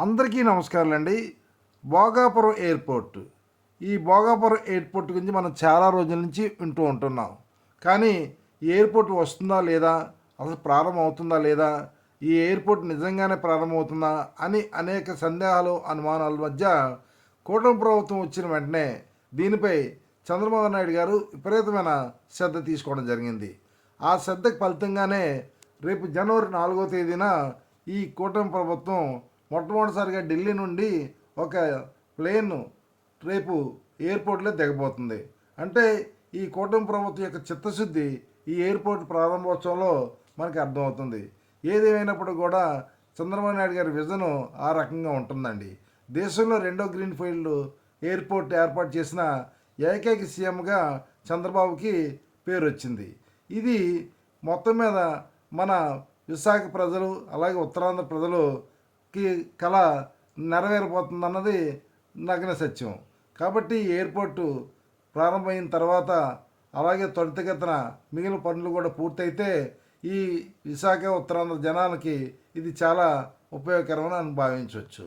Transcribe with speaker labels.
Speaker 1: అందరికీ నమస్కారాలండి. భోగాపురం ఎయిర్పోర్ట్. ఈ భోగాపురం ఎయిర్పోర్ట్ గురించి మనం చాలా రోజుల నుంచి వింటూ ఉంటున్నాం. కానీ ఈ ఎయిర్పోర్ట్ వస్తుందా లేదా? అసలు ప్రారంభం అవుతుందా లేదా? ఈ ఎయిర్పోర్ట్ నిజంగానే ప్రారంభమవుతుందా అని అనేక సందేహాలు అనుమానాల మధ్య కూటమి ప్రభుత్వం వచ్చిన వెంటనే దీనిపై చంద్రబాబు నాయుడు గారు విపరీతమైన శ్రద్ధ తీసుకోవడం జరిగింది. ఆ శ్రద్ధకు ఫలితంగానే రేపు జనవరి నాలుగో తేదీన ఈ కూటమి ప్రభుత్వం మొట్టమొదటిసారిగా ఢిల్లీ నుండి ఒక ప్లేన్ రేపు ఎయిర్పోర్ట్లో దిగబోతుంది. అంటే ఈ కూటమి ప్రభుత్వం యొక్క చిత్తశుద్ధి ఈ ఎయిర్పోర్ట్ ప్రారంభోత్సవంలో మనకి అర్థమవుతుంది. ఏదేమైనప్పుడు కూడా చంద్రబాబు నాయుడు గారి విజన్ ఆ రకంగా ఉంటుందండి. దేశంలో రెండో గ్రీన్ ఫీల్డ్ ఎయిర్పోర్ట్ ఏర్పాటు చేసిన ఏకైక సీఎంగా చంద్రబాబుకి పేరు వచ్చింది. ఇది మొత్తం మీద మన విశాఖ ప్రజలు అలాగే ఉత్తరాంధ్ర ప్రజలు కి కళ నెరవేరిపోతుందన్నది నగ్న సత్యం. కాబట్టి ఎయిర్పోర్టు ప్రారంభమైన తర్వాత అలాగే త్వరితగతిన మిగిలిన పనులు కూడా పూర్తయితే ఈ విశాఖ ఉత్తరాంధ్ర జనాలకి ఇది చాలా ఉపయోగకరమని భావించవచ్చు.